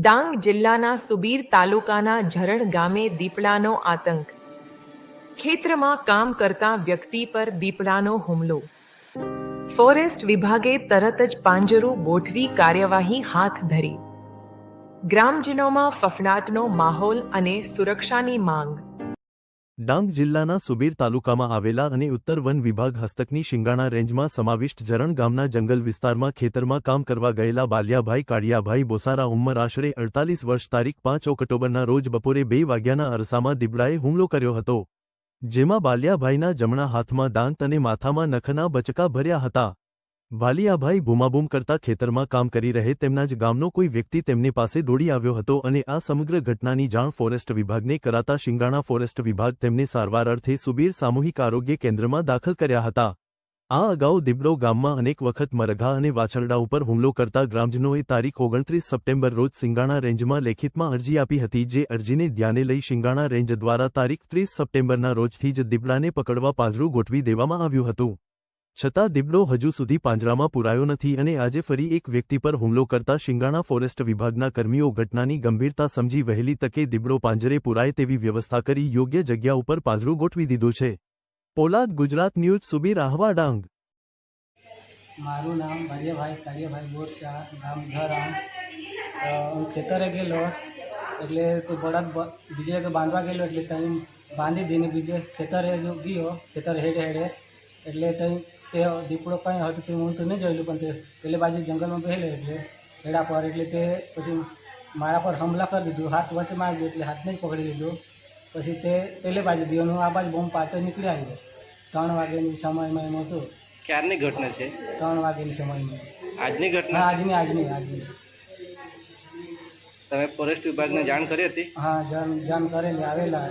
ડાંગ જિલ્લાના સુબીર તાલુકાના ઝરણ ગામે દીપડાનો આતંક. ખેતરમાં કામ કરતા વ્યક્તિ પર દીપડાનો હુમલો. ફોરેસ્ટ વિભાગે તરત જ પાંજરું ગોઠવી કાર્યવાહી હાથ ધરી. ગ્રામજનોમાં ફફડાટનો માહોલ અને સુરક્ષાની માંગ. ડાંગ જિલ્લાના સુબીર તાલુકામાં આવેલા અને ઉત્તર વન વિભાગ હસ્તકની શિંગાણા રેન્જમાં સમાવિષ્ટ જરણ ગામના જંગલ વિસ્તારમાં ખેતરમાં કામ કરવા ગયેલા બાલિયાભાઈ કાળિયાભાઈ બોસારા ઉંમર આશરે અડતાલીસ વર્ષ તારીખ પાંચ ઓક્ટોબરના રોજ બપોરે બે વાગ્યાના અરસામાં દીપડાએ હુમલો કર્યો હતો, જેમાં બાલિયાભાઈના જમણા હાથમાં દાંત અને માથામાં નખના બચકા ભર્યા હતા. બાલિયાભાઈ બૂમાબૂમ કરતા ખેતરમાં કામ કરી રહે તેમના જ ગામનો કોઈ વ્યક્તિ તેમની પાસે દોડી આવ્યો હતો અને આ સમગ્ર ઘટનાની જાણ ફોરેસ્ટ વિભાગને કરાતા શિંગાણા ફોરેસ્ટ વિભાગ તેમને સારવાર અર્થે સુબીર સામૂહિક આરોગ્ય કેન્દ્રમાં દાખલ કર્યા હતા. આ અગાઉ દિબડો ગામમાં અનેક વખત મરઘા અને વાછરડા ઉપર હુમલો કરતા ગ્રામજનોએ તારીખ ઓગણત્રીસ સપ્ટેમ્બર રોજ સિંગાણા રેન્જમાં લેખિતમાં અરજી આપી હતી જે અરજીને ધ્યાને લઈ શિંગાણા રેન્જ દ્વારા તારીખ ત્રીસ સપ્ટેમ્બરના રોજથી જ દિબડાને પકડવા પાંજરું ગોઠવી દેવામાં આવ્યું હતું. છતાં દીપડો હજુ સુધી પાંજરામાં પુરાયો નથી અને આજે ફરી એક વ્યક્તિ પર હુમલો કરતા શિંગાણા ફોરેસ્ટ વિભાગના કર્મીઓ ઘટનાની ગંભીરતા સમજી વહેલી તકે દીપડો પાંજરે પુરાય તેવી વ્યવસ્થા કરી યોગ્ય જગ્યા ઉપર પાંજરું ગોઠવી દીધું છે. પોલાદ ગુજરાત ન્યૂઝ, સુબીર આહવા ડાંગ. મારું નામ ભાલિયાભાઈ કાળિયાભાઈ બોરસા ગામ ધરામ. હું ખેતરે ગયેલો, એટલે કોઈ બળદ બીજે બાંધવા ગયેલો, એટલે ત્યાં બાંધી દઈને બીજે ખેતરે ગયો, ખેતર હેડે હેડે, એટલે ત્યાં તે દીપડો કંઈ હતું તે હું તો નહીં જોયેલું પણ તે પેલી બાજુ જંગલમાં બેહેલો એટલે હેડા પર એટલે તે પછી મારા પર હમલા કરી દીધું હાથ વચમાં આવ્યો એટલે હાથને જ પકડી લીધો. પછી તે પેલી બાજુ હું આ બાજુ બોમ્બ પાડતો નીકળી આવ્યો. ત્રણ વાગ્યાની સમયમાં એમ હતું. ક્યારની ઘટના છે? ત્રણ વાગ્યાની સમયમાં. આજની ઘટના? આજની આજની આજની. તમે ફોરેસ્ટ વિભાગને જાણ કરી હતી? હા જાણ જાણ કરેલી આવેલા.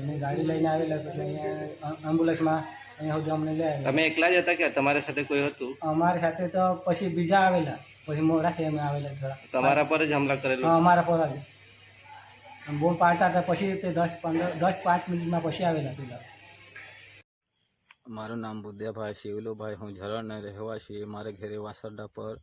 એને ગાડી લઈને આવેલા પછી અહીંયા એમ્બ્યુલન્સમાં અહીંયા સુધી અમને લઈ આવેલા. તમે એકલા જ હતા કે તમારી સાથે કોઈ હતું? અમારી સાથે તો પછી બીજા આવેલા પછી મોડાથી અમે આવેલા થોડા તમારા પર જ હમલા કરેલો અમારા પર જ. બહુ પાડતા હતા પછી તે દસ પંદર દસ પાંચ મિનિટમાં પછી આવેલા પેલા. મારું નામ બુદ્ધ્યાભાઈ શિવલોભાઈ હું ઝરણનો રહેવાસી મારે ઘરે વાસરડા પર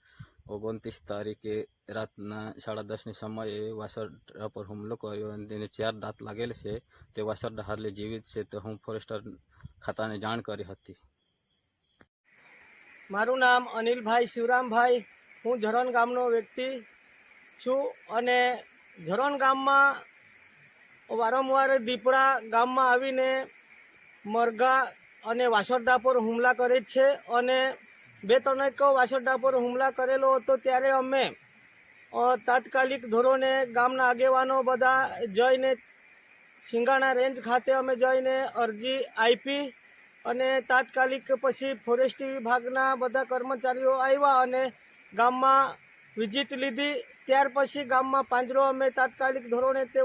ઓગણત્રીસ તારીખે રાતના સાડા દસની સમયે વાસરડા પર હુમલો કર્યો અને તેને ચાર દાંત લાગેલ છે. તે વાસરડા હાલે જીવિત છે તો હું ફોરેસ્ટર ખાતાને જાણ કરી હતી. મારું નામ અનિલભાઈ શિવરામભાઈ. હું ઝરણ ગામનો વ્યક્તિ છું અને ઝરણ ગામમાં વારંવાર દીપડા ગામમાં આવીને મરઘા અને વાસરડા પર હુમલા કરે છે અને બે ત્રણેક વાસરડા પર હુમલા કરેલો હતો ત્યારે અમે તાત્કાલિક ધોરણે ગામના આગેવાનો બધા જઈને સિંગાણા રેન્જ ખાતે અમે જઈને અરજી આપી અને તાત્કાલિક પછી ફોરેસ્ટ વિભાગના બધા કર્મચારીઓ આવ્યા અને ગામમાં વિઝિટ લીધી. ત્યાર પછી ગામમાં પાંજરો અમે તાત્કાલિક ધોરણે તે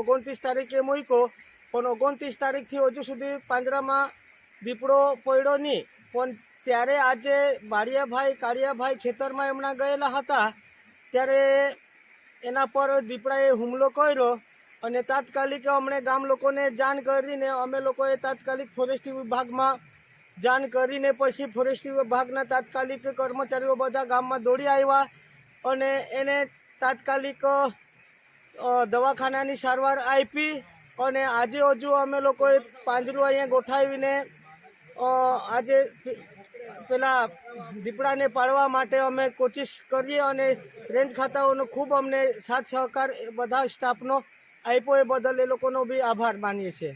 ઓગણત્રીસ તારીખે મૂક્યો. પણ ઓગણત્રીસ તારીખથી હજુ સુધી પાંજરામાં દીપડો પડ્યો નહીં. પણ ત્યારે આજે બાળિયાભાઈ, કાળિયાભાઈ ખેતરમાં એમના ગયેલા હતા. ત્યારે એના પર દીપડાએ હુમલો કર્યો અને તાત્કાલિક અમને ગામ લોકોને જાણ કરીને, અમે લોકોએ તાત્કાલિક ફોરેસ્ટ વિભાગમાં જાણ કરીને પછી ફોરેસ્ટ વિભાગના તાત્કાલિક કર્મચારીઓ બધા ગામમાં દોડી આવ્યા અને એને તાત્કાલિક દવાખાનાની સારવાર આપી અને આજે હજુ અમે લોકોએ પાંજરું અહીંયા ગોઠાવીને આજે પેલા દીપડાને પાડવા માટે અમે કોશિશ કરીએ અને રેન્જ ખાતાઓનો ખૂબ અમને સાથ સહકાર, બધા સ્ટાફનો આપ્યો એ બદલ એ લોકોનો બી આભાર માનીએ છીએ.